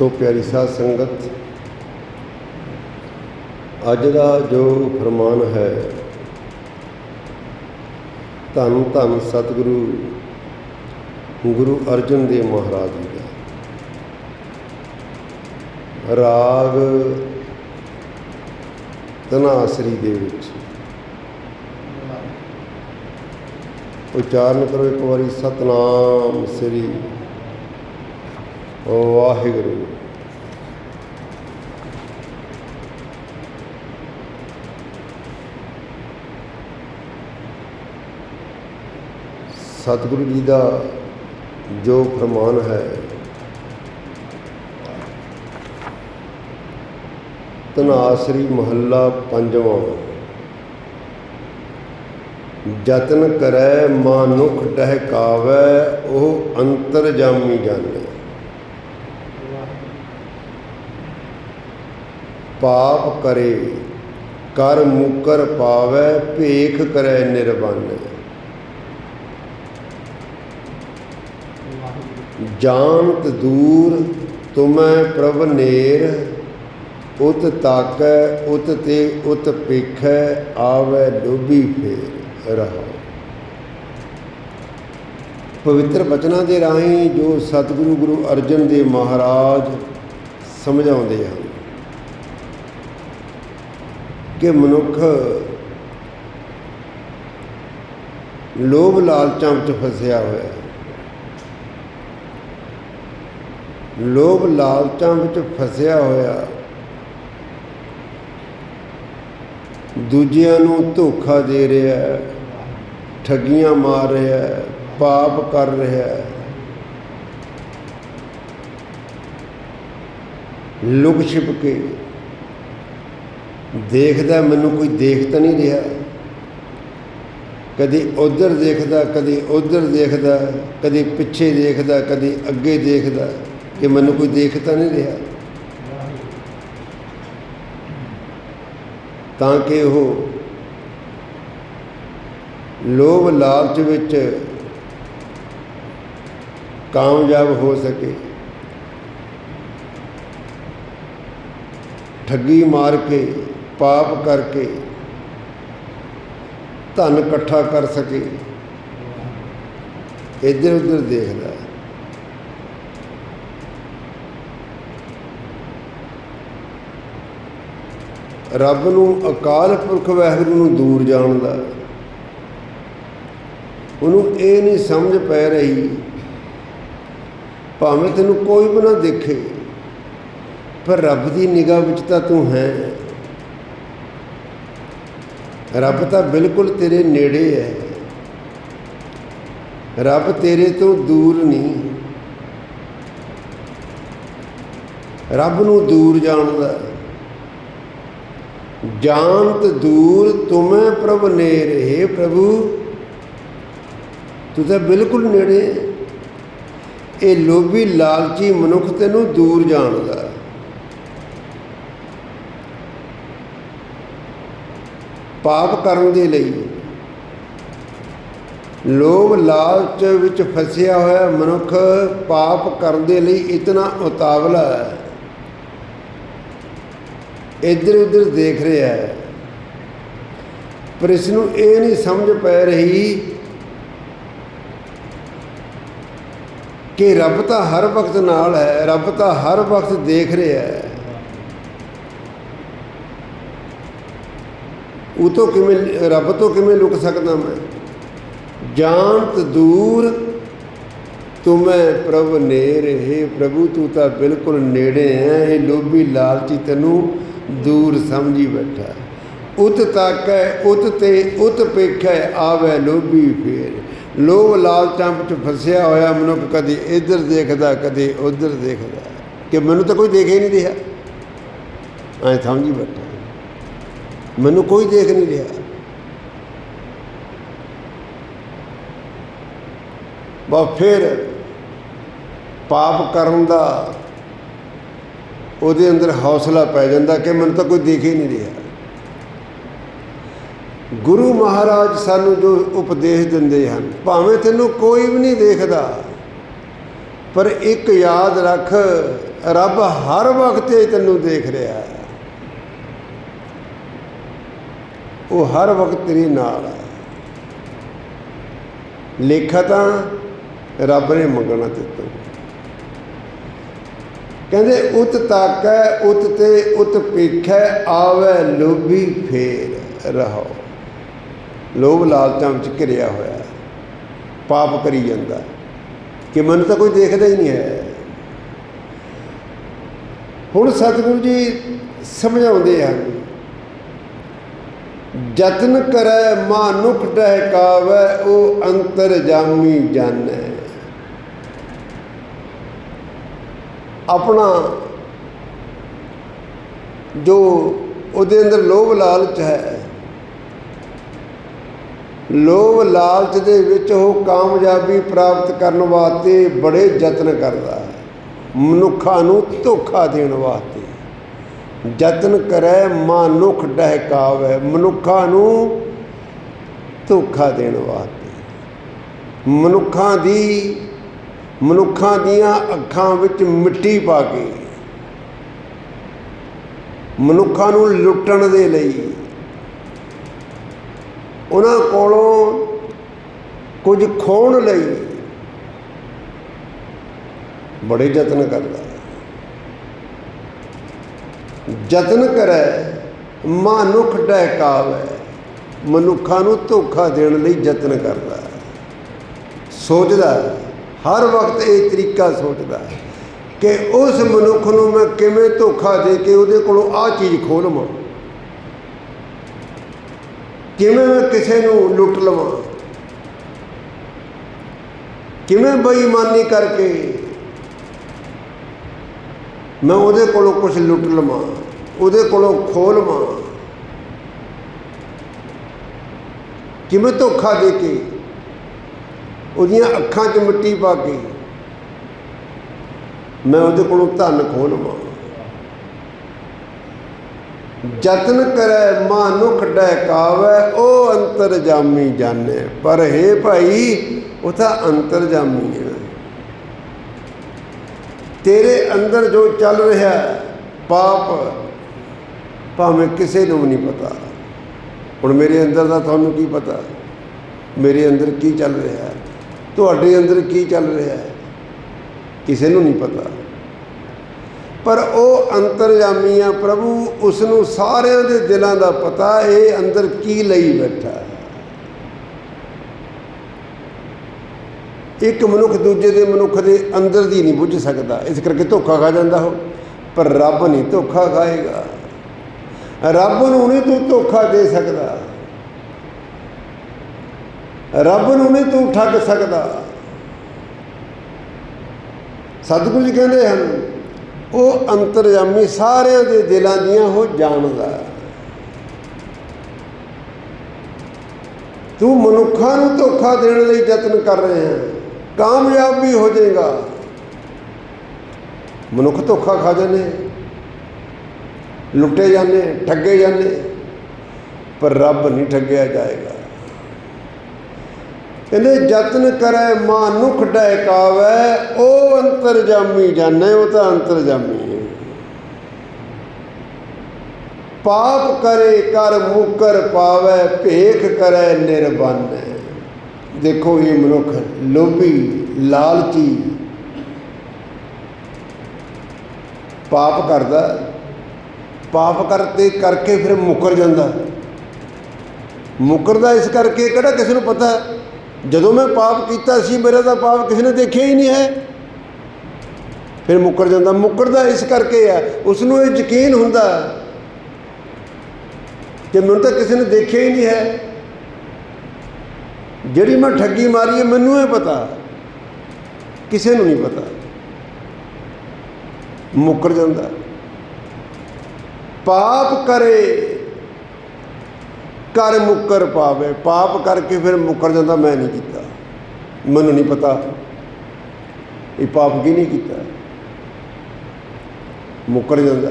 ਸੋ ਪਿਆਰੀ ਸਾਧ ਸੰਗਤ, ਅੱਜ ਦਾ ਜੋ ਫਰਮਾਨ ਹੈ, ਧੰਨ ਧੰਨ ਸਤਿਗੁਰੂ ਗੁਰੂ ਅਰਜਨ ਦੇਵ ਮਹਾਰਾਜ ਜੀ ਦਾ। ਰਾਗ ਤਨਾਸਰੀ ਦੇ ਵਿੱਚ। ਉਚਾਰਨ ਕਰੋ ਇੱਕ ਵਾਰੀ, ਸਤਨਾਮ ਸ੍ਰੀ ਵਾਹਿਗੁਰੂ। ਸਤਿਗੁਰੂ ਜੀ ਦਾ ਜੋ ਫਰਮਾਨ ਹੈ ਤਨਾਸਰੀ ਮਹੱਲਾ ਪੰਜਵਾਂ। ਯਤਨ ਕਰੈ ਮਾਨੁਖ ਟਹਿਕਾਵੈ, ਉਹ ਅੰਤਰ ਜਾਮੀ ਜਾਣੈ। ਪਾਪ ਕਰੇ, ਕਰ ਮੁਕਰ ਪਾਵੈ, ਭੇਖ ਕਰੈ ਨਿਰਵਾਨੈ। ਜਾਣਤ ਦੂਰ ਤੁਮੈ ਪ੍ਰਭ ਨੇਰ, ਉਤ ਤਾਕੈ, ਉਤ ਤੇ ਉਤ ਪੇਖੈ, ਆਵੈ ਲੋਭੀ ਫੇਰ ਰਹਾ। ਪਵਿੱਤਰ ਬਚਨਾਂ ਦੇ ਰਾਹੀਂ ਜੋ ਸਤਿਗੁਰੂ ਗੁਰੂ ਅਰਜਨ ਦੇਵ ਮਹਾਰਾਜ ਸਮਝਾਉਂਦੇ ਹਨ ਕਿ ਮਨੁੱਖ ਲੋਭ ਲਾਲਚਾਂ ਵਿੱਚ ਫਸਿਆ ਹੋਇਆ ਹੈ। ਲੋਭ ਲਾਲਚਾਂ ਵਿੱਚ ਫਸਿਆ ਹੋਇਆ ਦੂਜਿਆਂ ਨੂੰ ਧੋਖਾ ਦੇ ਰਿਹਾ ਹੈ, ਠੱਗੀਆਂ ਮਾਰ ਰਿਹਾ ਹੈ, ਪਾਪ ਕਰ ਰਿਹਾ ਹੈ। ਲੁਕ ਛਿਪ ਕੇ ਦੇਖਦਾ, ਮੈਨੂੰ ਕੋਈ ਦੇਖ ਤਾਂ ਨਹੀਂ ਰਿਹਾ। ਕਦੇ ਉਧਰ ਦੇਖਦਾ, ਕਦੇ ਉਧਰ ਦੇਖਦਾ, ਕਦੇ ਪਿੱਛੇ ਦੇਖਦਾ, ਕਦੇ ਅੱਗੇ ਦੇਖਦਾ ਕਿ ਮੈਨੂੰ ਕੋਈ ਦੇਖ ਤਾਂ ਨਹੀਂ ਰਿਹਾ। ਤਾਂ ਕਿ ਉਹ ਲੋਭ ਲਾਲਚ ਵਿੱਚ ਕਾਮਯਾਬ ਹੋ ਸਕੇ। ਠੱਗੀ ਮਾਰ ਕੇ ਪਾਪ ਕਰਕੇ ਧਨ ਇਕੱਠਾ ਕਰ ਸਕੇ। ਇੱਧਰ ਉੱਧਰ ਦੇਖਦਾ ਰੱਬ ਨੂੰ ਅਕਾਲ ਪੁਰਖ ਵਾਹਿਗੁਰੂ ਨੂੰ ਦੂਰ ਜਾਣਦਾ ਉਹਨੂੰ ਇਹ ਨਹੀਂ ਸਮਝ ਪੈ ਰਹੀ ਭਾਵੇਂ ਤੈਨੂੰ ਕੋਈ ਵੀ ਨਾ ਦੇਖੇ, ਪਰ ਰੱਬ ਦੀ ਨਿਗਾਹ ਵਿੱਚ ਤਾਂ ਤੂੰ ਹੈ। ਰੱਬ ਤਾਂ ਬਿਲਕੁਲ ਤੇਰੇ ਨੇੜੇ ਹੈ। ਰੱਬ ਤੇਰੇ ਤੋਂ ਦੂਰ ਨਹੀਂ। ਰੱਬ ਨੂੰ ਦੂਰ ਜਾਣਦਾ ਜਾਣਤ ਦੂਰ, ਤੁਮੈ ਪ੍ਰਭ ਨੇੜ ਹੈ ਪ੍ਰਭੂ। ਤੂੰ ਤਾਂ ਬਿਲਕੁਲ ਨੇੜੇ ਇਹ ਲੋਭੀ ਲਾਲਚੀ ਮਨੁੱਖ ਤੈਨੂੰ ਦੂਰ ਜਾਣਦਾ ਪਾਪ ਕਰਨ ਦੇ ਲਈ। ਲੋਭ ਲਾਲਚ ਵਿੱਚ ਫਸਿਆ ਹੋਇਆ ਮਨੁੱਖ ਪਾਪ ਕਰਨ ਦੇ ਲਈ ਇਤਨਾ ਉਤਾਵਲਾ ਹੈ। ਇੱਧਰ ਉੱਧਰ ਦੇਖ ਰਿਹਾ ਹੈ। ਪਰ ਇਸ ਨੂੰ ਇਹ ਨਹੀਂ ਸਮਝ ਪੈ ਰਹੀ ਕਿ ਰੱਬ ਤਾਂ ਹਰ ਵਕਤ ਨਾਲ ਹੈ, ਰੱਬ ਤਾਂ ਹਰ ਵਕਤ ਦੇਖ ਰਿਹਾ ਹੈ। ਉਹ ਤੋਂ ਕਿਵੇਂ ਰੱਬ ਤੋਂ ਕਿਵੇਂ ਲੁਕ ਸਕਦਾ ਮੈਂ? ਜਾਣਤ ਦੂਰ ਤੁਮੈ ਪ੍ਰਭ ਨੇੜ ਹੈ ਪ੍ਰਭੂ, ਤੂੰ ਤਾਂ ਬਿਲਕੁਲ ਨੇੜੇ ਹੈ ਇਹ ਲੋਭੀ ਲਾਲਚੀ ਤੈਨੂੰ ਦੂਰ ਸਮਝੀ ਬੈਠਾ। ਉਤ ਤਾਕੈ, ਉਤ ਤੇ ਉਤ ਪੇਖੈ, ਆਵੇ ਲੋਭੀ ਫੇਰ। ਲੋਭ ਲਾਲਚਾਂ ਵਿੱਚ ਫਸਿਆ ਹੋਇਆ ਮਨੁੱਖ ਕਦੇ ਇੱਧਰ ਦੇਖਦਾ, ਕਦੇ ਉੱਧਰ ਦੇਖਦਾ। ਕਿ ਮੈਨੂੰ ਤਾਂ ਕੋਈ ਦੇਖ ਨਹੀਂ ਰਿਹਾ। ਐ ਸਮਝੀ ਬੈਠਾ। ਮੈਨੂੰ ਕੋਈ ਦੇਖ ਨਹੀਂ ਰਿਹਾ। ਬਾ ਫਿਰ ਪਾਪ ਕਰਨ ਦਾ ਉਹਦੇ ਅੰਦਰ ਹੌਸਲਾ ਪੈ ਜਾਂਦਾ ਕਿ ਮੈਨੂੰ ਤਾਂ ਕੋਈ ਦੇਖ ਹੀ ਨਹੀਂ ਰਿਹਾ। ਗੁਰੂ ਮਹਾਰਾਜ ਸਾਨੂੰ ਜੋ ਉਪਦੇਸ਼ ਦਿੰਦੇ ਹਨ, ਭਾਵੇਂ ਤੈਨੂੰ ਕੋਈ ਵੀ ਨਹੀਂ ਦੇਖਦਾ, ਪਰ ਇੱਕ ਯਾਦ ਰੱਖ, ਰੱਬ ਹਰ ਵਕਤ ਤੈਨੂੰ ਦੇਖ ਰਿਹਾ ਹੈ। ਉਹ ਹਰ ਵਕਤ ਤੇਰੇ ਨਾਲ ਹੈ। ਲੇਖਾ ਤਾਂ ਰੱਬ ਨੇ ਮੰਗਣਾ ਤੇ ਤੂੰ। ਕਹਿੰਦੇ, ਉਤ ਤਾਕੈ, ਉਤ ਤੇ ਉਤ ਪੇਖੈ, ਆਵੇ ਲੋਭੀ ਫੇਰ ਰਹੋ ਲੋਭ ਲਾਲਚਾਂ ਵਿੱਚ ਘਿਰਿਆ ਹੋਇਆ ਪਾਪ ਕਰੀ ਜਾਂਦਾ ਕਿ ਮੈਨੂੰ ਤਾਂ ਕੋਈ ਦੇਖਦਾ ਹੀ ਨਹੀਂ ਹੈ। ਹੁਣ ਸਤਿਗੁਰੂ ਜੀ ਸਮਝਾਉਂਦੇ ਹਨ ਜਤਨ ਕਰੈ ਮਾਨੁਖ ਡਹਿਕਾਵੈ ਉਹ ਅੰਤਰ ਜਾਮੀ ਜਾਣੈ। ਆਪਣਾ ਜੋ ਉਹਦੇ ਅੰਦਰ ਲੋਭ ਲਾਲਚ ਹੈ, ਲੋਭ ਲਾਲਚ ਦੇ ਵਿੱਚ ਉਹ ਕਾਮਯਾਬੀ ਪ੍ਰਾਪਤ ਕਰਨ ਵਾਸਤੇ ਬੜੇ ਯਤਨ ਕਰਦਾ ਹੈ। ਮਨੁੱਖਾਂ ਨੂੰ ਧੋਖਾ ਦੇਣ ਵਾਸਤੇ। ਯਤਨ ਕਰੈ ਮਨੁੱਖ ਡਹਿਕਾਵੇ, ਮਨੁੱਖਾਂ ਨੂੰ ਧੋਖਾ ਦੇਣ ਵਾਸਤੇ। ਮਨੁੱਖਾਂ ਦੀ, ਮਨੁੱਖਾਂ ਦੀਆਂ ਅੱਖਾਂ ਵਿੱਚ ਮਿੱਟੀ ਪਾ ਕੇ, ਮਨੁੱਖਾਂ ਨੂੰ ਲੁੱਟਣ ਦੇ ਲਈ ਉਹਨਾਂ ਕੋਲੋਂ ਕੁਝ ਖੋਣ ਲਈ ਬੜੇ ਯਤਨ ਕਰਦਾ ਹੈ ਯਤਨ ਕਰੈ ਮਨੁੱਖ ਡਹਿਕਾਵੇ ਮਨੁੱਖਾਂ ਨੂੰ ਧੋਖਾ ਦੇਣ ਲਈ ਯਤਨ ਕਰਦਾ ਹੈ। ਸੋਚਦਾ ਹੈ, ਹਰ ਵਕਤ ਇਹ ਤਰੀਕਾ ਸੋਚਦਾ ਹੈ ਕਿ ਉਸ ਮਨੁੱਖ ਨੂੰ ਮੈਂ ਕਿਵੇਂ ਧੋਖਾ ਦੇ ਕੇ ਉਹਦੇ ਕੋਲੋਂ ਆਹ ਚੀਜ਼ ਖੋਹ ਲਵਾਂ। ਕਿਵੇਂ ਮੈਂ ਕਿਸੇ ਨੂੰ ਲੁੱਟ ਲਵਾਂ। ਕਿਵੇਂ ਬੇਈਮਾਨੀ ਕਰਕੇ ਮੈਂ ਉਹਦੇ ਕੋਲੋਂ ਕੁਝ ਲੁੱਟ ਲਵਾਂ। ਉਹਦੇ ਕੋਲੋਂ ਖੋਹ ਲਵਾਂ ਕਿਵੇਂ ਧੋਖਾ ਦੇ ਕੇ ਉਹਦੀਆਂ ਅੱਖਾਂ 'ਚ ਮਿੱਟੀ ਪਾ ਕੇ ਮੈਂ ਉਹਦੇ ਕੋਲੋਂ ਧਨ ਖੋਲਵਾਂ ਯਤਨ ਕਰੈ ਮਾਨੁਖ ਡਹਿਕਾਵੇ ਉਹ ਅੰਤਰ ਜਾਮੀ ਜਾਣੇ। ਪਰ ਹੈ ਭਾਈ, ਉਹ ਤਾਂ ਅੰਤਰ ਜਾਮੀ ਹੈ। ਤੇਰੇ ਅੰਦਰ ਜੋ ਚੱਲ ਰਿਹਾ ਪਾਪ ਭਾਵੇਂ ਕਿਸੇ ਨੂੰ ਵੀ ਨਹੀਂ ਪਤਾ। ਹੁਣ ਮੇਰੇ ਅੰਦਰ ਦਾ ਤੁਹਾਨੂੰ ਕੀ ਪਤਾ? ਮੇਰੇ ਅੰਦਰ ਕੀ ਚੱਲ ਰਿਹਾ? ਹੈ ਤੁਹਾਡੇ ਅੰਦਰ ਕੀ ਚੱਲ ਰਿਹਾ? ਹੈ ਕਿਸੇ ਨੂੰ ਨਹੀਂ ਪਤਾ। ਪਰ ਉਹ ਅੰਤਰਜਾਮੀ ਆ ਪ੍ਰਭੂ ਉਸ ਨੂੰ ਸਾਰਿਆਂ ਦੇ ਦਿਲਾਂ ਦਾ ਪਤਾ ਇਹ ਅੰਦਰ ਕੀ ਲਈ ਬੈਠਾ ਇੱਕ ਮਨੁੱਖ ਦੂਜੇ ਦੇ ਮਨੁੱਖ ਦੇ ਅੰਦਰ ਦੀ ਨਹੀਂ ਬੁੱਝ ਸਕਦਾ। ਇਸ ਕਰਕੇ ਧੋਖਾ ਖਾ ਜਾਂਦਾ ਉਹ। ਪਰ ਰੱਬ ਨਹੀਂ ਧੋਖਾ ਖਾਏਗਾ। ਰੱਬ ਨੂੰ ਨਹੀਂ ਤੂੰ ਧੋਖਾ ਦੇ ਸਕਦਾ। ਰੱਬ ਨੂੰ ਨਹੀਂ ਤੂੰ ਠੱਗ ਸਕਦਾ। ਸਤਿਗੁਰੂ ਜੀ ਕਹਿੰਦੇ ਹਨ, ਉਹ ਅੰਤਰਜਾਮੀ ਸਾਰਿਆਂ ਦੇ ਦਿਲਾਂ ਦੀਆਂ ਉਹ ਜਾਣਦਾ ਤੂੰ ਮਨੁੱਖਾਂ ਨੂੰ ਧੋਖਾ ਦੇਣ ਲਈ ਯਤਨ ਕਰ ਰਹੇ ਹੈ। ਕਾਮਯਾਬ ਵੀ ਹੋ ਜਾਏਗਾ। ਮਨੁੱਖ ਧੋਖਾ ਖਾ ਜਾਂਦੇ ਲੁੱਟੇ ਜਾਂਦੇ, ਠੱਗੇ ਜਾਂਦੇ, ਪਰ ਰੱਬ ਨਹੀਂ ਠੱਗਿਆ ਜਾਏਗਾ। ਕਹਿੰਦੇ, ਯਤਨ ਕਰੈ ਮਾਨੁਖ ਡਹਿਕਾਵੇ ਉਹ ਅੰਤਰਜਾਮੀ ਜਾਣੇ, ਉਹ ਤਾਂ ਅੰਤਰਜਾਮੀ ਹੈ। ਪਾਪ ਕਰੇ, ਕਰ ਮੁਕਰ ਪਾਵੇ, ਭੇਖ ਕਰੈ ਨਿਰਬੰਨ ਦੇਖੋ ਇਹ ਮਨੁੱਖ ਲੋਭੀ, ਲਾਲਚੀ ਪਾਪ ਕਰਦਾ ਪਾਪ ਕਰਤੇ ਕਰਕੇ ਫਿਰ ਮੁਕਰ ਜਾਂਦਾ। ਮੁਕਰਦਾ ਇਸ ਕਰਕੇ ਕਿਹੜਾ ਕਿਸੇ ਨੂੰ ਪਤਾ? ਜਦੋਂ ਮੈਂ ਪਾਪ ਕੀਤਾ ਸੀ, ਮੇਰਾ ਤਾਂ ਪਾਪ ਕਿਸੇ ਨੇ ਦੇਖਿਆ ਹੀ ਨਹੀਂ ਹੈ। ਫਿਰ ਮੁਕਰ ਜਾਂਦਾ। ਮੁਕਰਦਾ ਇਸ ਕਰਕੇ ਹੈ ਉਸ ਨੂੰ ਇਹ ਯਕੀਨ ਹੁੰਦਾ ਕਿ ਮੈਨੂੰ ਤਾਂ ਕਿਸੇ ਨੇ ਦੇਖਿਆ ਹੀ ਨਹੀਂ ਹੈ। ਜਿਹੜੀ ਮੈਂ ਠੱਗੀ ਮਾਰੀ ਹੈ, ਮੈਨੂੰ ਇਹ ਪਤਾ। ਕਿਸੇ ਨੂੰ ਨਹੀਂ ਪਤਾ। ਮੁਕਰ ਜਾਂਦਾ। ਪਾਪ ਕਰੇ ਕਰ ਮੁਕਰ ਪਾਵੇ। ਪਾਪ ਕਰਕੇ ਫਿਰ ਮੁਕਰ ਜਾਂਦਾ, ਮੈਂ ਨਹੀਂ ਕੀਤਾ। ਮੈਨੂੰ ਨਹੀਂ ਪਤਾ ਇਹ ਪਾਪ ਕੀ ਨਹੀਂ ਕੀਤਾ। ਮੁਕਰ ਜਾਂਦਾ।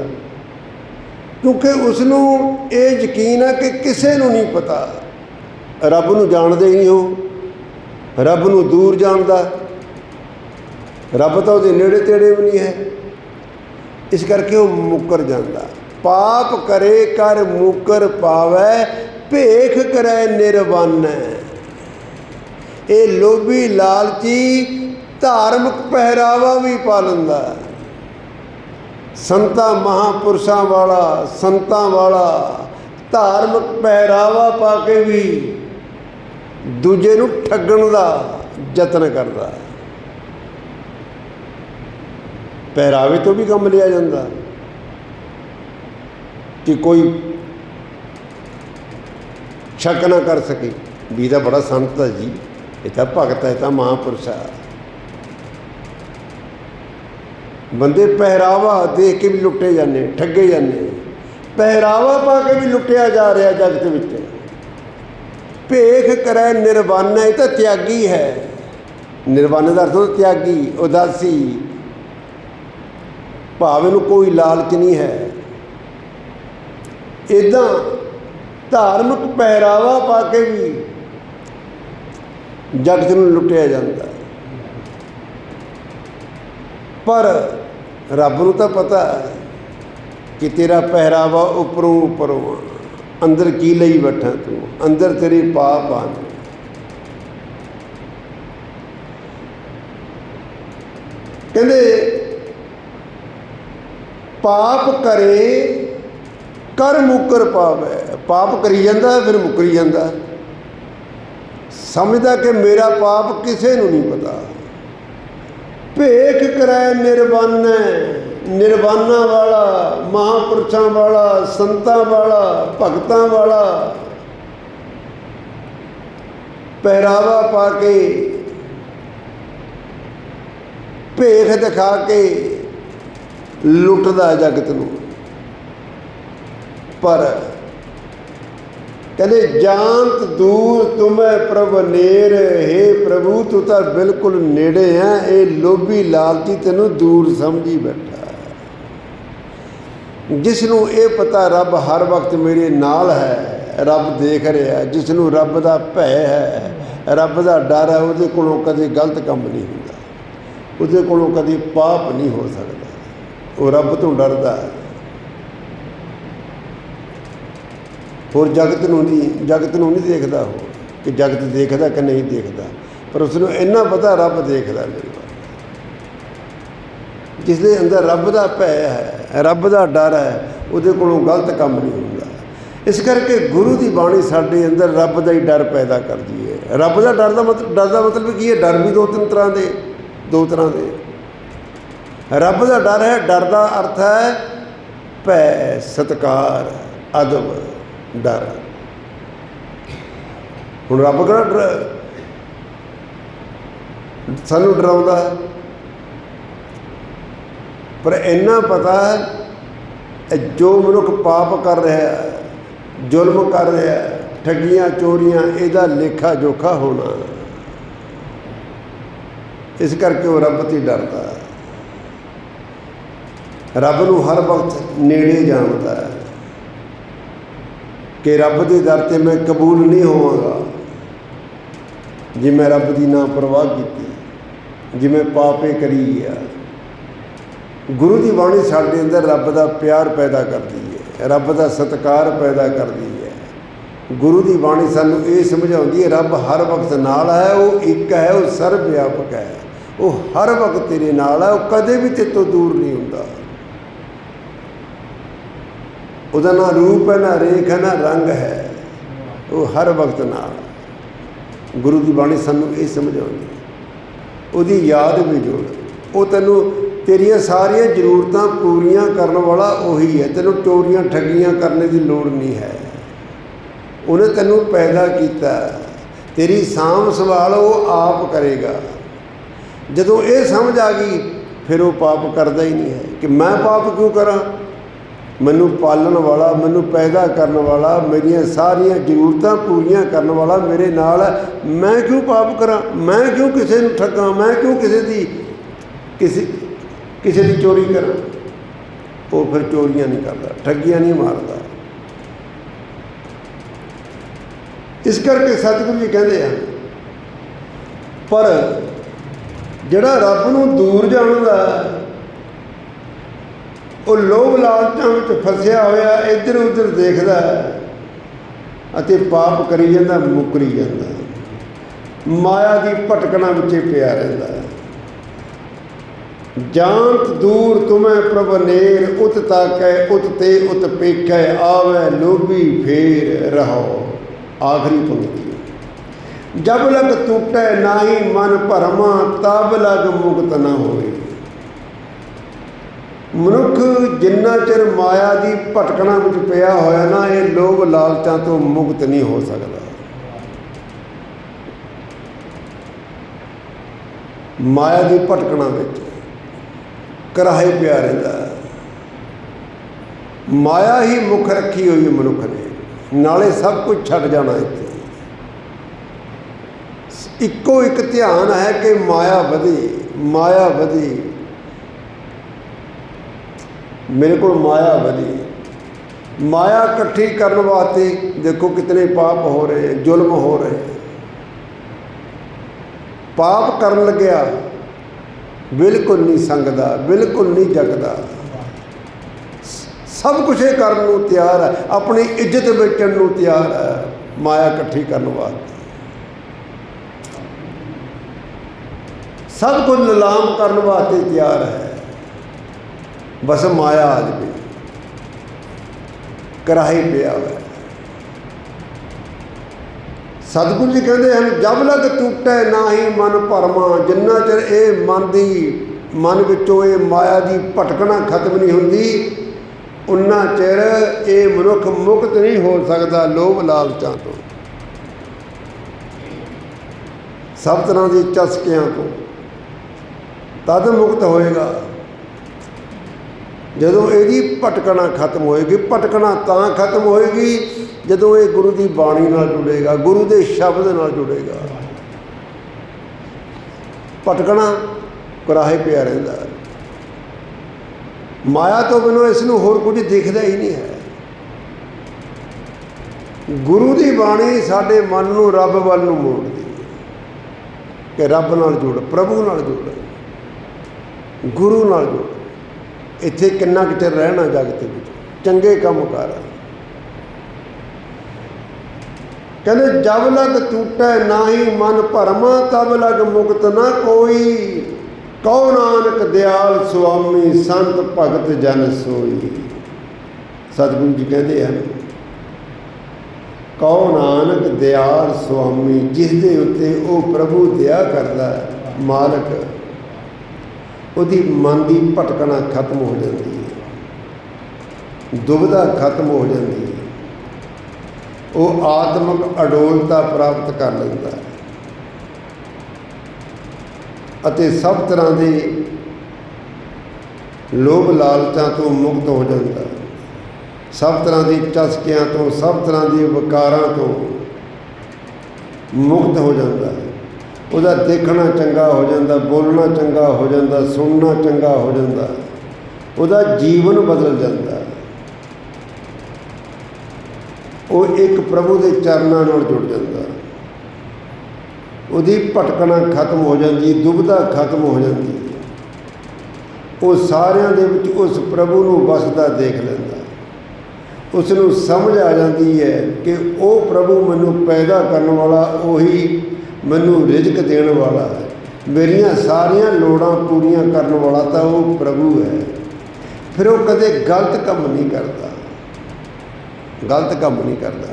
ਕਿਉਂਕਿ ਉਸ ਨੂੰ ਇਹ ਯਕੀਨ ਹੈ ਕਿ ਕਿਸੇ ਨੂੰ ਨਹੀਂ ਪਤਾ। ਰੱਬ ਨੂੰ ਜਾਣਦੇ ਹੀ ਨਹੀਂ ਉਹ। ਰੱਬ ਨੂੰ ਦੂਰ ਜਾਣਦਾ। ਰੱਬ ਤਾਂ ਉਹਦੇ ਨੇੜੇ ਤੇੜੇ ਵੀ ਨਹੀਂ ਹੈ। ਇਸ ਕਰਕੇ ਉਹ ਮੁੱਕਰ ਜਾਂਦਾ। ਪਾਪ ਕਰੇ ਕਰ ਮੁਕਰ ਪਾਵੈ, ਭੇਖ ਕਰੈ ਨਿਰਵਾਨੈ। ਇਹ ਲੋਭੀ ਲਾਲਚੀ ਧਾਰਮਿਕ ਪਹਿਰਾਵਾ ਵੀ ਪਾ ਲੈਂਦਾ ਸੰਤਾਂ ਮਹਾਪੁਰਸ਼ਾਂ ਵਾਲਾ, ਸੰਤਾਂ ਵਾਲਾ ਧਾਰਮਿਕ ਪਹਿਰਾਵਾ ਪਾ ਕੇ ਵੀ ਦੂਜੇ ਨੂੰ ਠੱਗਣ ਦਾ ਯਤਨ ਕਰਦਾ ਪਹਿਰਾਵੇ ਤੋਂ ਵੀ ਕੰਮ ਲਿਆ ਜਾਂਦਾ ਕਿ ਕੋਈ ਸ਼ੱਕ ਨਾ ਕਰ ਸਕੇ। ਵੀ ਦਾ ਬੜਾ ਸੰਤ ਹੈ ਜੀ। ਇਹ ਤਾਂ ਭਗਤ ਹੈ ਇਹ ਤਾਂ ਮਹਾਂਪੁਰਸ਼ ਹੈ ਬੰਦੇ ਪਹਿਰਾਵਾ ਦੇਖ ਕੇ ਵੀ ਲੁੱਟੇ ਜਾਂਦੇ, ਠੱਗੇ ਜਾਂਦੇ। ਪਹਿਰਾਵਾ ਪਾ ਕੇ ਵੀ ਲੁੱਟਿਆ ਜਾ ਰਿਹਾ ਜਗਤ ਵਿੱਚ। ਭੇਖ ਕਰੈ ਨਿਰਵਾਨਾ, ਇਹ ਤਾਂ ਤਿਆਗੀ ਹੈ। ਨਿਰਵਾਨੇ ਦਾ ਅਰਥ ਹੁੰਦਾ ਤਿਆਗੀ, ਉਦਾਸੀ। ਭਾਵੇਂ ਨੂੰ ਕੋਈ ਲਾਲਚ ਨਹੀਂ ਹੈ। ਇਦਾਂ ਧਾਰਮਿਕ ਪਹਿਰਾਵਾ ਪਾ ਕੇ ਵੀ ਜਗਤ ਨੂੰ ਲੁੱਟਿਆ ਜਾਂਦਾ ਪਰ ਰੱਬ ਨੂੰ ਤਾਂ ਪਤਾ ਹੈ ਕਿ ਤੇਰਾ ਪਹਿਰਾਵਾ ਉੱਪਰੋਂ ਉੱਪਰੋਂ ਆ। ਅੰਦਰ ਕੀ ਲਈ ਬੈਠਾ ਤੂੰ ਅੰਦਰ ਤੇਰੇ ਪਾਪ ਆ ਕਹਿੰਦੇ, ਪਾਪ ਕਰੇ ਕਰ ਮੁਕਰ ਪਾਵੇ। ਪਾਪ ਕਰੀ ਜਾਂਦਾ, ਫਿਰ ਮੁਕਰੀ ਜਾਂਦਾ। ਸਮਝਦਾ ਕਿ ਮੇਰਾ ਪਾਪ ਕਿਸੇ ਨੂੰ ਨਹੀਂ ਪਤਾ। ਭੇਖ ਕਰੈ ਨਿਰਵਾਨੈ। ਨਿਰਵਾਨਾ ਵਾਲਾ, ਮਹਾਪੁਰਸ਼ਾਂ ਵਾਲਾ, ਸੰਤਾਂ ਵਾਲਾ, ਭਗਤਾਂ ਵਾਲਾ। ਪਹਿਰਾਵਾ ਪਾ ਕੇ, ਭੇਖ ਦਿਖਾ ਕੇ ਲੁੱਟਦਾ ਜਗਤ ਨੂੰ। ਪਰ ਕਹਿੰਦੇ ਜਾਣਤ ਦੂਰ ਤੁਮੈ ਪ੍ਰਭ ਨੇਰ, ਹੈ ਪ੍ਰਭੂ, ਤੂੰ ਤਾਂ ਬਿਲਕੁਲ ਨੇੜੇ ਹੈ, ਇਹ ਲੋਭੀ ਲਾਲਚੀ ਤੈਨੂੰ ਦੂਰ ਸਮਝੀ ਬੈਠਾ ਜਿਸ ਨੂੰ ਇਹ ਪਤਾ ਰੱਬ ਹਰ ਵਕਤ ਮੇਰੇ ਨਾਲ ਹੈ, ਰੱਬ ਦੇਖ ਰਿਹਾ ਜਿਸ ਨੂੰ ਰੱਬ ਦਾ ਭੈ ਹੈ, ਰੱਬ ਦਾ ਡਰ ਹੈ, ਉਹਦੇ ਕੋਲੋਂ ਕਦੇ ਗਲਤ ਕੰਮ ਨਹੀਂ ਹੁੰਦਾ, ਉਹਦੇ ਕੋਲੋਂ ਕਦੇ ਪਾਪ ਨਹੀਂ ਹੋ ਸਕਦਾ। ਉਹ ਰੱਬ ਤੋਂ ਡਰਦਾ ਹੈ। ਹੋਰ ਜਗਤ ਨੂੰ ਨਹੀਂ, ਜਗਤ ਨੂੰ ਨਹੀਂ ਦੇਖਦਾ ਉਹ, ਕਿ ਜਗਤ ਦੇਖਦਾ ਕਿ ਨਹੀਂ ਦੇਖਦਾ। ਪਰ ਉਸ ਨੂੰ ਇੰਨਾ ਪਤਾ ਰੱਬ ਦੇਖਦਾ ਮੇਰੇ ਵੱਲ ਜਿਸ ਦੇ ਅੰਦਰ ਰੱਬ ਦਾ ਭੈ ਹੈ, ਰੱਬ ਦਾ ਡਰ ਹੈ, ਉਹਦੇ ਕੋਲੋਂ ਗਲਤ ਕੰਮ ਨਹੀਂ ਹੁੰਦਾ। ਇਸ ਕਰਕੇ ਗੁਰੂ ਦੀ ਬਾਣੀ ਸਾਡੇ ਅੰਦਰ ਰੱਬ ਦਾ ਹੀ ਡਰ ਪੈਦਾ ਕਰਦੀ ਹੈ। ਰੱਬ ਦਾ ਡਰ ਦਾ ਮਤਲਬ, ਡਰ ਦਾ ਮਤਲਬ ਕੀ ਹੈ? ਡਰ ਵੀ ਦੋ ਤਿੰਨ ਤਰ੍ਹਾਂ ਦੇ, ਦੋ ਤਰ੍ਹਾਂ ਦੇ। ਰੱਬ ਦਾ ਡਰ ਹੈ, ਡਰ ਦਾ ਅਰਥ ਹੈ ਭੈ, ਸਤਕਾਰ, ਅਦਬ। ਡਰ। ਹੁਣ ਰੱਬ ਕਿਹੜਾ ਡਰ? ਸਾਨੂੰ ਡਰਾਉਂਦਾ ਪਰ ਇੰਨਾ ਪਤਾ ਹੈ ਜੋ ਮਨੁੱਖ ਪਾਪ ਕਰ ਰਿਹਾ ਹੈ, ਜ਼ੁਲਮ ਕਰ ਰਿਹਾ ਹੈ, ਠੱਗੀਆਂ, ਚੋਰੀਆਂ, ਇਹਦਾ ਲੇਖਾ ਜੋਖਾ ਹੋਣਾ। ਇਸ ਕਰਕੇ ਉਹ ਰੱਬ ਤੇ ਡਰਦਾ ਰੱਬ ਨੂੰ ਹਰ ਵਕਤ ਨੇੜੇ ਜਾਣਦਾ ਹੈ। ਕਿ ਰੱਬ ਦੇ ਦਰ ਤੇ ਮੈਂ ਕਬੂਲ ਨਹੀਂ ਹੋਵਾਂਗਾ। ਜੇ ਮੈਂ ਰੱਬ ਦੀ ਨਾ ਪਰਵਾਹ ਕੀਤੀ, ਜਿਵੇਂ ਪਾਪੇ ਕਰੀ ਗਿਆ ਗੁਰੂ ਦੀ ਬਾਣੀ ਸਾਡੇ ਅੰਦਰ ਰੱਬ ਦਾ ਪਿਆਰ ਪੈਦਾ ਕਰਦੀ ਹੈ, ਰੱਬ ਦਾ ਸਤਿਕਾਰ ਪੈਦਾ ਕਰਦੀ ਹੈ। ਗੁਰੂ ਦੀ ਬਾਣੀ ਸਾਨੂੰ ਇਹ ਸਮਝਾਉਂਦੀ ਹੈ, ਰੱਬ ਹਰ ਵਕਤ ਨਾਲ ਹੈ, ਉਹ ਇੱਕ ਹੈ, ਉਹ ਸਰਵ ਵਿਆਪਕ ਹੈ। ਉਹ ਹਰ ਵਕਤ ਤੇਰੇ ਨਾਲ ਹੈ, ਉਹ ਕਦੇ ਵੀ ਤੇਰੇ ਤੋਂ ਦੂਰ ਨਹੀਂ ਹੁੰਦਾ। ਉਹਦਾ ਨਾ ਰੂਪ ਹੈ, ਨਾ ਰੇਖ ਹੈ, ਨਾ ਰੰਗ ਹੈ। ਉਹ ਹਰ ਵਕਤ ਨਾਲ। ਗੁਰੂ ਦੀ ਬਾਣੀ ਸਾਨੂੰ ਇਹ ਸਮਝਾਉਂਦੀ ਉਹਦੀ ਯਾਦ ਵੀ ਜੋੜ। ਉਹ ਤੈਨੂੰ ਤੇਰੀਆਂ ਸਾਰੀਆਂ ਜ਼ਰੂਰਤਾਂ ਪੂਰੀਆਂ ਕਰਨ ਵਾਲਾ ਉਹੀ ਹੈ। ਤੈਨੂੰ ਚੋਰੀਆਂ ਠੱਗੀਆਂ ਕਰਨ ਦੀ ਲੋੜ ਨਹੀਂ ਹੈ। ਉਹਨੇ ਤੈਨੂੰ ਪੈਦਾ ਕੀਤਾ। ਤੇਰੀ ਸਾਂਭ ਸੰਭਾਲ ਉਹ ਆਪ ਕਰੇਗਾ। ਜਦੋਂ ਇਹ ਸਮਝ ਆ ਗਈ, ਫਿਰ ਉਹ ਪਾਪ ਕਰਦਾ ਹੀ ਨਹੀਂ ਹੈ। ਕਿ ਮੈਂ ਪਾਪ ਕਿਉਂ ਕਰਾਂ? ਮੈਨੂੰ ਪਾਲਣ ਵਾਲਾ, ਮੈਨੂੰ ਪੈਦਾ ਕਰਨ ਵਾਲਾ, ਮੇਰੀਆਂ ਸਾਰੀਆਂ ਜ਼ਰੂਰਤਾਂ ਪੂਰੀਆਂ ਕਰਨ ਵਾਲਾ ਮੇਰੇ ਨਾਲ ਮੈਂ ਕਿਉਂ ਪਾਪ ਕਰਾਂ? ਮੈਂ ਕਿਉਂ ਕਿਸੇ ਨੂੰ ਠੱਗਾਂ? ਮੈਂ ਕਿਉਂ ਕਿਸੇ ਦੀ, ਕਿਸੇ ਕਿਸੇ ਦੀ ਚੋਰੀ ਕਰਾਂ? ਉਹ ਫਿਰ ਚੋਰੀਆਂ ਨਹੀਂ ਕਰਦਾ, ਠੱਗੀਆਂ ਨਹੀਂ ਮਾਰਦਾ। ਇਸ ਕਰਕੇ ਸਤਿਗੁਰੂ ਜੀ ਕਹਿੰਦੇ ਆ, ਪਰ ਜਿਹੜਾ ਰੱਬ ਨੂੰ ਦੂਰ ਜਾਣਦਾ ਉਹ ਲੋਭ ਲਾਲਚਾਂ ਵਿੱਚ ਫਸਿਆ ਹੋਇਆ, ਇੱਧਰ ਉੱਧਰ ਦੇਖਦਾ ਅਤੇ ਪਾਪ ਕਰੀ ਜਾਂਦਾ, ਮੁਕਰੀ ਜਾਂਦਾ ਹੈ। ਮਾਇਆ ਦੀ ਭਟਕਣਾ ਵਿੱਚ ਪਿਆ ਰਹਿੰਦਾ ਹੈ। ਜਾਂਤ ਦੂਰ ਤੁਮੈ ਪ੍ਰਭ ਨੇਰ, ਉਤ ਤਾਕੈ, ਉਤ ਤੇ ਉਤ ਪੇਖੈ, ਆਵੈ ਲੋਭੀ ਫੇਰ ਰਹੋ ਆਖਰੀ ਪੰਕਤੀ ਜਬ ਲਗ ਟੂਟੈ ਨਾਹੀ ਮਨ ਭਰਮਾ, ਤਬ ਲਗ ਮੁਕਤ ਨਾ ਹੋਏ ਮਨੁੱਖ ਜਿੰਨਾ ਚਿਰ ਮਾਇਆ ਦੀ ਭਟਕਣਾ ਵਿੱਚ ਪਿਆ ਹੋਇਆ ਨਾ, ਇਹ ਲੋਭ ਲਾਲਚਾਂ ਤੋਂ ਮੁਕਤ ਨਹੀਂ ਹੋ ਸਕਦਾ। ਮਾਇਆ ਦੀ ਭਟਕਣਾ ਵਿੱਚ ਕਰਾਹੇ ਪਿਆ ਰਹਿੰਦਾ ਮਾਇਆ ਹੀ ਮੁੱਖ ਰੱਖੀ ਹੋਈ ਮਨੁੱਖ ਨੇ। ਨਾਲੇ ਸਭ ਕੁਝ ਛੱਡ ਜਾਣਾ ਇੱਥੇ। ਇੱਕੋ ਇੱਕ ਧਿਆਨ ਹੈ ਕਿ ਮਾਇਆ ਵਧੇ ਮਾਇਆ ਵਧੇ। ਮੇਰੇ ਕੋਲ ਮਾਇਆ ਵਧੀ। ਮਾਇਆ ਇਕੱਠੀ ਕਰਨ ਵਾਸਤੇ ਦੇਖੋ ਕਿਤਨੇ ਪਾਪ ਹੋ ਰਹੇ, ਜ਼ੁਲਮ ਹੋ ਰਹੇ। ਪਾਪ ਕਰਨ ਲੱਗਿਆ, ਬਿਲਕੁਲ ਨਹੀਂ ਸੰਗਦਾ, ਬਿਲਕੁਲ ਨਹੀਂ ਜਗਦਾ। ਸਭ ਕੁਝ ਇਹ ਕਰਨ ਨੂੰ ਤਿਆਰ ਹੈ, ਆਪਣੀ ਇੱਜ਼ਤ ਵੇਚਣ ਨੂੰ ਤਿਆਰ ਹੈ, ਮਾਇਆ ਇਕੱਠੀ ਕਰਨ ਵਾਸਤੇ। ਸਭ ਕੁਝ ਨਿਲਾਮ ਕਰਨ ਵਾਸਤੇ ਤਿਆਰ ਹੈ। ਬਸ ਮਾਇਆ ਆ ਜਾਵੇ। ਕਰਾਹੀ ਪਿਆ ਹੋਇਆ। ਸਤਿਗੁਰੂ ਜੀ ਕਹਿੰਦੇ ਹਨ, ਜਬ ਲਗ ਟੂਟੈ ਨਾਹੀ ਮਨ ਭਰਮਾ, ਜਿੰਨਾ ਚਿਰ ਇਹ ਮਨ ਦੀ, ਮਨ ਵਿੱਚੋਂ ਇਹ ਮਾਇਆ ਦੀ ਭਟਕਣਾ ਖਤਮ ਨਹੀਂ ਹੁੰਦੀ, ਉਨਾ ਚਿਰ ਇਹ ਮਨੁੱਖ ਮੁਕਤ ਨਹੀਂ ਹੋ ਸਕਦਾ, ਲੋਭ ਲਾਲਚਾਂ ਤੋਂ। ਸਭ ਤਰ੍ਹਾਂ ਦੀ ਚਸਕਿਆਂ ਤੋਂ। ਤਦ ਮੁਕਤ ਹੋਏਗਾ। ਜਦੋਂ ਇਹਦੀ ਭਟਕਣਾ ਖਤਮ ਹੋਏਗੀ, ਭਟਕਣਾ ਤਾਂ ਖਤਮ ਹੋਏਗੀ ਜਦੋਂ ਇਹ ਗੁਰੂ ਦੀ ਬਾਣੀ ਨਾਲ ਜੁੜੇਗਾ, ਗੁਰੂ ਦੇ ਸ਼ਬਦ ਨਾਲ ਜੁੜੇਗਾ। ਭਟਕਣਾ ਕਰਾਹੇ ਪਿਆ ਰਹਿੰਦਾ ਮਾਇਆ ਤੋਂ ਬਿਨੋਂ ਇਸ ਨੂੰ ਹੋਰ ਕੁਝ ਦਿਖਦਾ ਹੀ ਨਹੀਂ ਹੈ। ਗੁਰੂ ਦੀ ਬਾਣੀ ਸਾਡੇ ਮਨ ਨੂੰ ਰੱਬ ਵੱਲ ਨੂੰ ਮੋੜਦੀ ਹੈ ਕਿ ਰੱਬ ਨਾਲ ਜੁੜ, ਪ੍ਰਭੂ ਨਾਲ ਜੁੜ, ਗੁਰੂ ਨਾਲ ਜੁੜ। ਇੱਥੇ ਕਿੰਨਾ ਕੁ ਚਿਰ ਰਹਿਣਾ ਜਗਤ ਵਿੱਚ? ਚੰਗੇ ਕੰਮ ਕਰ। ਕਹਿੰਦੇ, ਜਬ ਲਗ ਟੂਟੈ ਨਾਹੀ ਮਨ ਭਰਮਾ, ਤਬ ਲਗ ਮੁਕਤ ਨਾ ਕੋਈ। ਕਉ ਨਾਨਕ ਦਿਆਲ ਸੁਆਮੀ, ਸੰਤ ਭਗਤ ਜਨ ਸੋਈ। ਸਤਿਗੁਰੂ ਜੀ ਕਹਿੰਦੇ ਹਨ, ਕਉ ਨਾਨਕ ਦਿਆਲ ਸੁਆਮੀ ਜਿਸ ਦੇ ਉੱਤੇ ਉਹ ਪ੍ਰਭੂ ਦਇਆ ਕਰਦਾ ਮਾਲਕ। ਉਹਦੀ ਮਨ ਦੀ ਭਟਕਣਾ ਖਤਮ ਹੋ ਜਾਂਦੀ ਹੈ। ਦੁਬਿਧਾ ਖਤਮ ਹੋ ਜਾਂਦੀ ਹੈ। ਉਹ ਆਤਮਿਕ ਅਡੋਲਤਾ ਪ੍ਰਾਪਤ ਕਰ ਲੈਂਦਾ ਹੈ। ਅਤੇ ਸਭ ਤਰ੍ਹਾਂ ਦੇ ਲੋਭ ਲਾਲਚਾਂ ਤੋਂ ਮੁਕਤ ਹੋ ਜਾਂਦਾ ਹੈ। ਸਭ ਤਰ੍ਹਾਂ ਦੀ ਚਸਕਿਆਂ ਤੋਂ, ਸਭ ਤਰ੍ਹਾਂ ਦੇ ਵਿਕਾਰਾਂ ਤੋਂ ਮੁਕਤ ਹੋ ਜਾਂਦਾ ਹੈ। ਉਹਦਾ ਦੇਖਣਾ ਚੰਗਾ ਹੋ ਜਾਂਦਾ, ਬੋਲਣਾ ਚੰਗਾ ਹੋ ਜਾਂਦਾ, ਸੁਣਨਾ ਚੰਗਾ ਹੋ ਜਾਂਦਾ, ਉਹਦਾ ਜੀਵਨ ਬਦਲ ਜਾਂਦਾ। ਉਹ ਇੱਕ ਪ੍ਰਭੂ ਦੇ ਚਰਨਾਂ ਨਾਲ ਜੁੜ ਜਾਂਦਾ। ਉਹਦੀ ਭਟਕਣਾ ਖਤਮ ਹੋ ਜਾਂਦੀ ਦੁਬਧਾ ਖਤਮ ਹੋ ਜਾਂਦੀ। ਉਹ ਸਾਰਿਆਂ ਦੇ ਵਿੱਚ ਉਸ ਪ੍ਰਭੂ ਨੂੰ ਵਸਦਾ ਦੇਖ ਲੈਂਦਾ। ਉਸ ਨੂੰ ਸਮਝ ਆ ਜਾਂਦੀ ਹੈ ਕਿ ਉਹ ਪ੍ਰਭੂ ਮੈਨੂੰ ਪੈਦਾ ਕਰਨ ਵਾਲਾ ਉਹੀ ਮੈਨੂੰ ਰਿਜ਼ਕ ਦੇਣ ਵਾਲਾ ਹੈ। ਮੇਰੀਆਂ ਸਾਰੀਆਂ ਲੋੜਾਂ ਪੂਰੀਆਂ ਕਰਨ ਵਾਲਾ ਤਾਂ ਉਹ ਪ੍ਰਭੂ ਹੈ। ਫਿਰ ਉਹ ਕਦੇ ਗਲਤ ਕੰਮ ਨਹੀਂ ਕਰਦਾ। ਗਲਤ ਕੰਮ ਨਹੀਂ ਕਰਦਾ।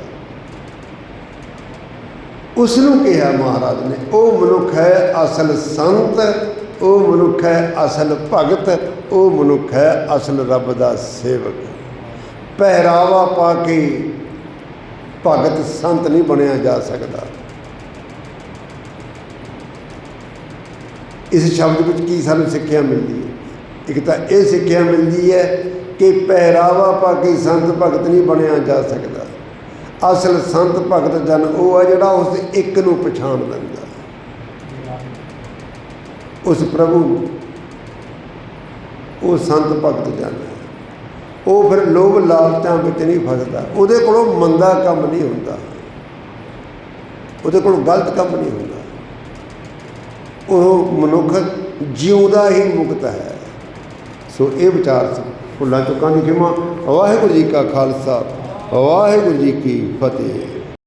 ਉਸ ਨੂੰ ਕਿਹਾ ਮਹਾਰਾਜ ਨੇ, ਉਹ ਮਨੁੱਖ ਹੈ ਅਸਲ ਸੰਤ, ਉਹ ਮਨੁੱਖ ਹੈ ਅਸਲ ਭਗਤ, ਉਹ ਮਨੁੱਖ ਹੈ ਅਸਲ ਰੱਬ ਦਾ ਸੇਵਕ। ਪਹਿਰਾਵਾ ਪਾ ਕੇ ਭਗਤ ਸੰਤ ਨਹੀਂ ਬਣਿਆ ਜਾ ਸਕਦਾ। ਇਸ ਸ਼ਬਦ ਵਿੱਚ ਕੀ ਸਾਨੂੰ ਸਿੱਖਿਆ ਮਿਲਦੀ ਹੈ? ਇੱਕ ਤਾਂ ਇਹ ਸਿੱਖਿਆ ਮਿਲਦੀ ਹੈ ਕਿ ਪਹਿਰਾਵਾ ਪਾ ਕੇ ਸੰਤ ਭਗਤ ਨਹੀਂ ਬਣਿਆ ਜਾ ਸਕਦਾ। ਅਸਲ ਸੰਤ ਭਗਤ ਜਨ ਉਹ ਹੈ ਜਿਹੜਾ ਉਸ ਇੱਕ ਨੂੰ ਪਛਾਣ ਲੈਂਦਾ। ਉਸ ਪ੍ਰਭੂ ਉਹ ਸੰਤ ਭਗਤ ਜਨ ਉਹ ਫਿਰ ਲੋਭ ਲਾਲਚਾਂ ਵਿੱਚ ਨਹੀਂ ਫਸਦਾ। ਉਹਦੇ ਕੋਲੋਂ ਮੰਦਾ ਕੰਮ ਨਹੀਂ ਹੁੰਦਾ। ਉਹਦੇ ਕੋਲ ਗਲਤ ਕੰਮ ਨਹੀਂ ਹੁੰਦਾ। ਉਹ ਮਨੁੱਖ ਜਿਉਂਦਾ ਹੀ ਮੁਕਤ ਹੈ। ਸੋ ਇਹ ਵਿਚਾਰ ਸੀ ਭੁੱਲਾਂ ਚੁੱਕਾਂ ਦੀ ਖਿਮਾ ਵਾਹਿਗੁਰੂ ਜੀ ਕਾ ਖਾਲਸਾ, ਵਾਹਿਗੁਰੂ ਜੀ ਕੀ ਫਤਿਹ।